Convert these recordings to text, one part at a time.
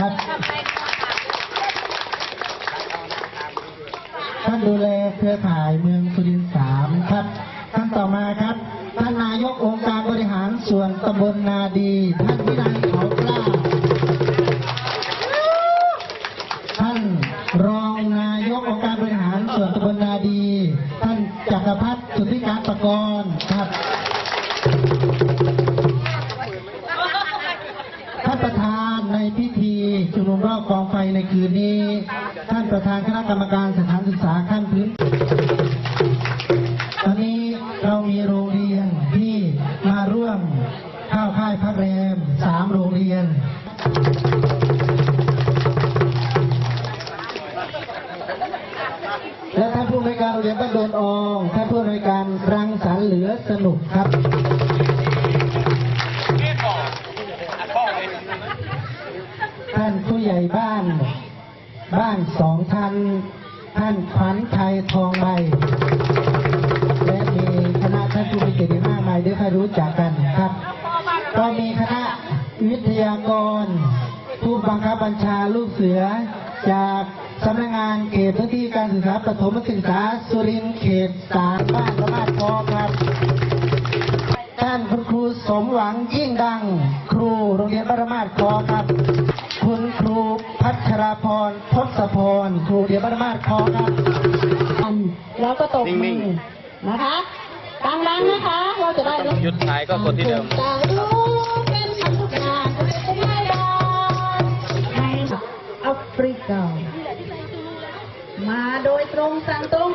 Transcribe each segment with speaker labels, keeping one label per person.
Speaker 1: ครับท่านดูแลเครือข่ายเมืองสุรินทร์สามครับท่านต่อมาครับท่านนายกองค์การบริหารส่วนตำบลนาดีท่านวินัยเขากล้าท่านรองนายกองค์การบริหารส่วนตำบลนาดี ท่านจักรพัฒน์สุทธิการประกรณ์ครับ ท่านประธานในพิธี ชุมนุมรอบกองไฟในคืนนี้ ท่านประธานคณะกรรมการสถานศึกษาขั้นพื้น ตอนนี้เรามีโรงเรียนที่มาร่วมเข้าค่ายพักแรมสามโรงเรียน และท่านผู้อำนการโรงเรียนบ้านโดนอองท่านผู้อำนการรังสรรค์เหลือสนุกครับ บ้าน บ้านสองท่านท่านขวัญชัยทองใบและมีคณะท่านผู้มีเกียรติมากมายได้ใครรู้จักกันครับ ก็มีคณะวิทยากร ผู้บังคับบัญชาลูกเสือ จากสำนักงานเขตพื้นที่การศึกษาประถมศึกษาสุรินทร์เขตสามบ้านสมาร์ทพอครับ ท่านคุณครูสมหวังยิ่งดัง ครูโรงเรียนบรมาศคอครับ คุณครูพัชราพรทศพร ครูโรงเรียนบรมาศคอครับ
Speaker 2: กันแล้วก็ตบมื
Speaker 3: นิ่
Speaker 2: องนะคะดังๆนะคะ เราจะได้รู้
Speaker 3: หยุดถ่ายก็กดที่เดิม
Speaker 2: จะรู้เป็นคำทุกอย่างไม่ได้ในแอฟริกา มาโดยตรงสั่งตรง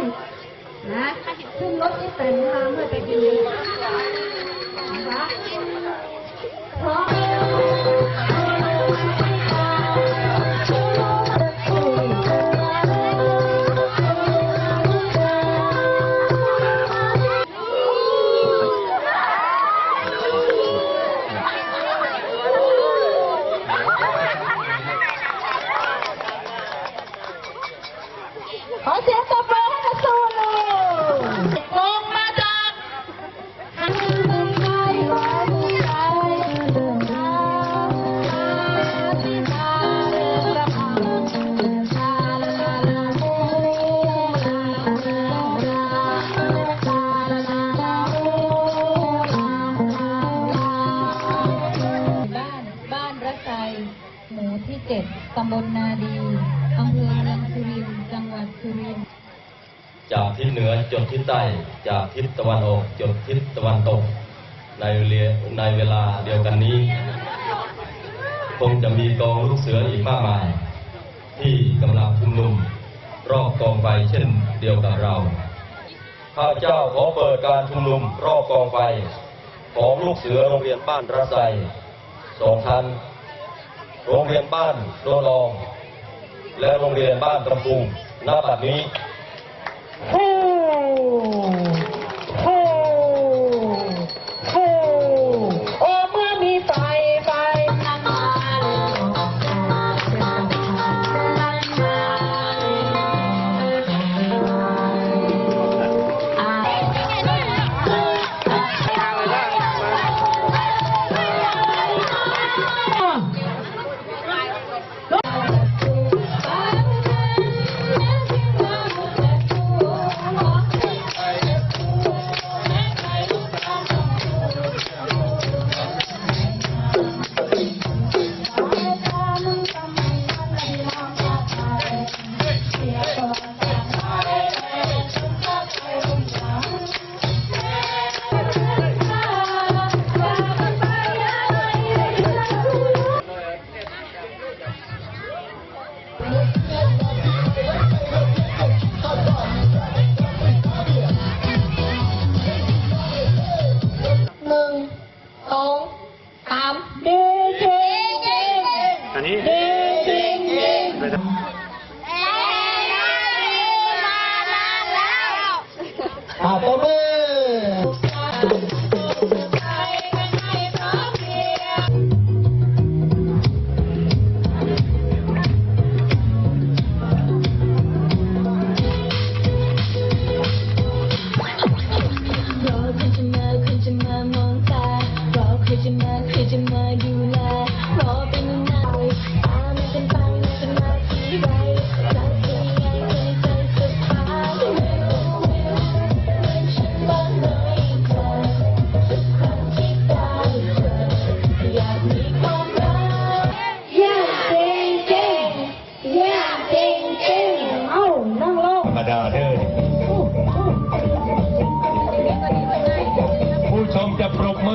Speaker 2: นะขึ้นรถที่เต็มมาเมื่อตะกี้ ขอเสียงตบมือให้กับซูลูลงมาจาก
Speaker 4: บ้านบ้านรักไทยหมู่ที่เจ็ดตำบลนาดี อำเภอเมืองสุรินทร์จังหวัดสุรินทร์
Speaker 5: จากทิศเหนือจดทิศใต้จากทิศตะวันออกจดทิศตะวันตก ในเวลาในเวลาเดียวกันนี้ คงจะมีกองลูกเสืออีกมากมาย ที่กำลังชุมนุมรอบกองไฟเช่นเดียวกับเราข้าพเจ้าขอเปิดการชุมนุมรอบกองไฟของลูกเสือโรงเรียนบ้านรัศไซสองชั้นโรงเรียนบ้านโดนลอง และโรงเรียนบ้านตำพุงณบัดนี้
Speaker 2: àtọ́gbẹ́.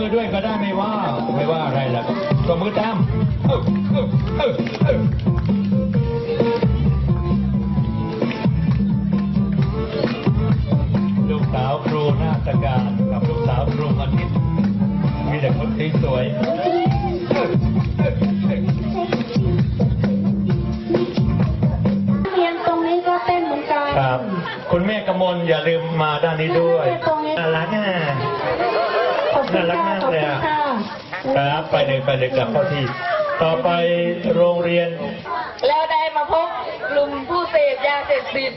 Speaker 2: อ
Speaker 6: ด้วยก็ได้ไม่ว่า ไม่ว่าอะไรล่ะตบมือตามเอ้าเอ้าเอ้าเอ้าลูกสาวครูนาฏการกับลูกสาวครูอาทิตย์มีแต่คนที่สวยเอ้าเอ้าเอ้า
Speaker 2: เรียนตรงนี้ก็เต้นเหมือนกัน
Speaker 6: ครับ คุณแม่กมลอย่าลืมมาด้านนี้ด้วยน่ารักอะ
Speaker 2: ขอบคุณ
Speaker 6: น่ารัก
Speaker 2: ค่ะ
Speaker 6: มาก
Speaker 2: ขอบ
Speaker 6: เลย
Speaker 2: คุณ
Speaker 6: อะ
Speaker 2: ค่ะ
Speaker 6: ครับไปเลยไปเลยกลับเข้าที่ ต่อไปโรงเรียน
Speaker 2: แล้วได้มาพบกลุ่มผู้เสพยาเสพติด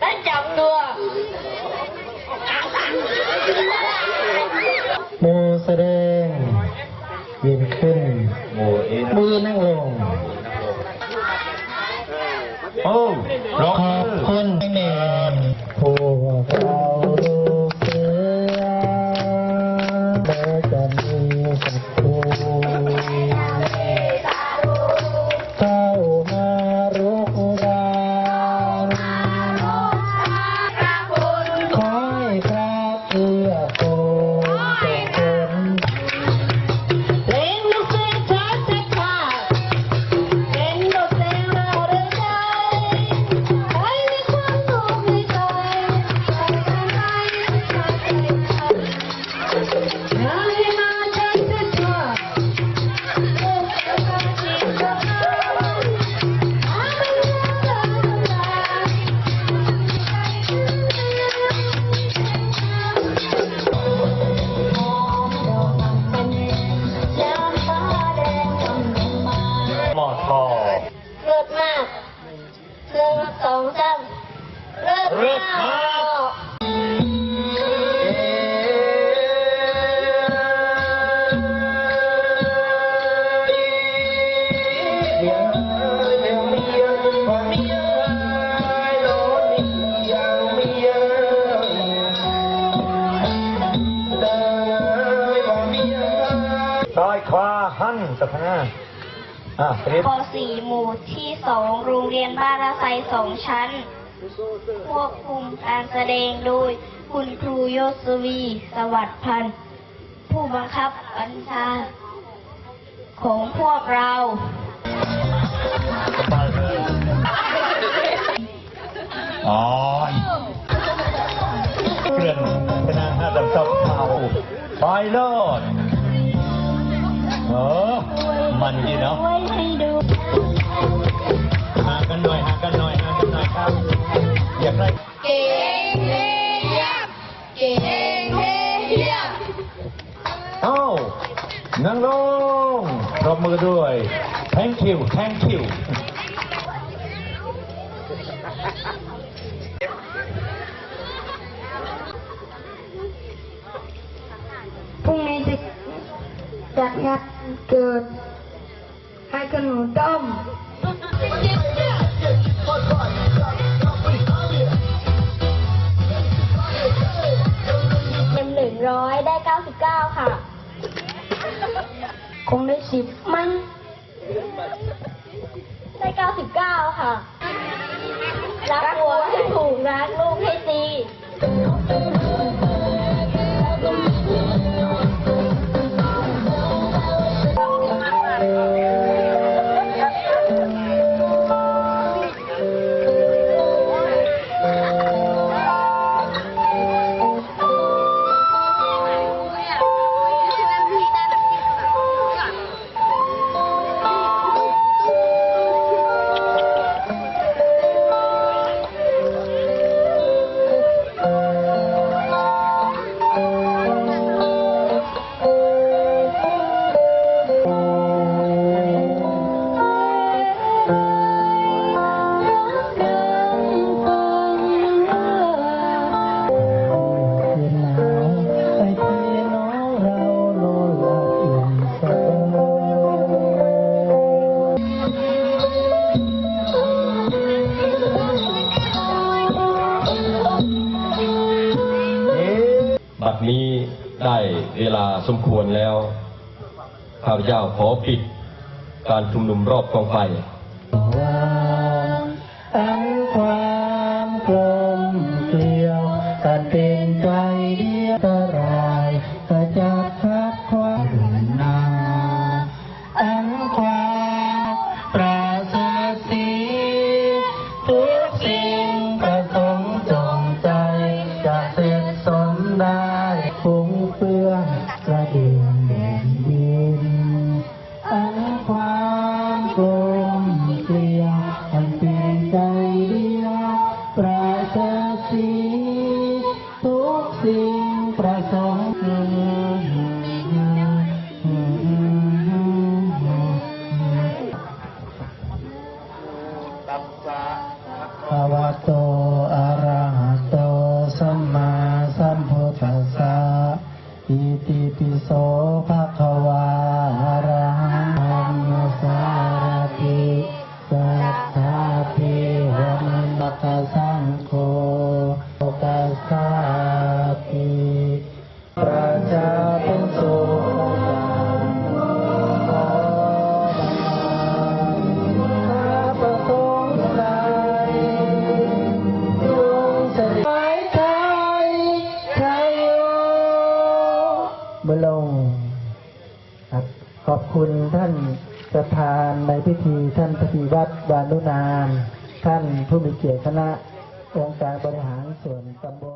Speaker 2: ได้จับตัว
Speaker 7: มือแสดงยืนขึ้น
Speaker 6: โอ้เอ็น
Speaker 7: มือนั่งลง
Speaker 6: โอ้ร้อง
Speaker 7: ขอบคุณแม่ อ
Speaker 2: งสามเลิศ
Speaker 6: เลิศมากซอยควาหันสัพนา อะคลิป
Speaker 8: ป .4 หมู่ที่สองโรงเรียนบ้านละไซสองชั้น ควบคุมการแสดงโดย คุณครูยศวี สวัสดิ์พันธ์ ผู้บังคับบัญชา ของพวกเรา
Speaker 6: อ๋อเกลื่อนเป็นนางห้าดำซับเผาไปโลดเออมันดีเนาะ
Speaker 2: เอ้า
Speaker 6: นั่งลงปรบมือด้วย thank you thank you
Speaker 2: พรุ่งนี้จะจัดงานเกิดให้ขนมต้ม
Speaker 8: เต็มหนึ่งร้อยได้เก้าสิบเก้าค่ะ
Speaker 2: งได้สิบมั้ง
Speaker 8: ได้เก้าสิบเก้าค่ะ
Speaker 7: ส
Speaker 5: มควรแล้วข้าพเจ้าขอปิดการชุมนุมรอบกองไฟ
Speaker 7: วางอันความกลมเกลียวกันเป็น ปิโสภะ พิธี ท่านปฏิวัติวานุนาม ท่านผู้มีเกียรติคณะองค์การบริหารส่วนตำบล